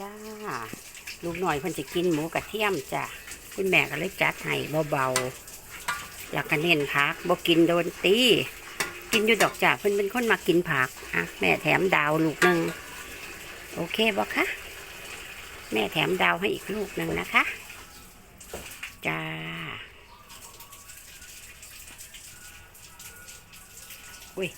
จ้า ลูกหน่อยเพิ่นจะกินหมูกระเทียมจ้ะคุณแม่ก็เลยจัดให้เบาๆอยากก็เน้นผักบ่กินโดนตีกินอยู่ดอกจ้ะเพิ่นเป็นคนมากินผักอะแม่แถมดาวลูกหนึ่งโอเคบ่คะแม่แถมดาวให้อีกลูกหนึ่งนะคะจ้าอุ้ย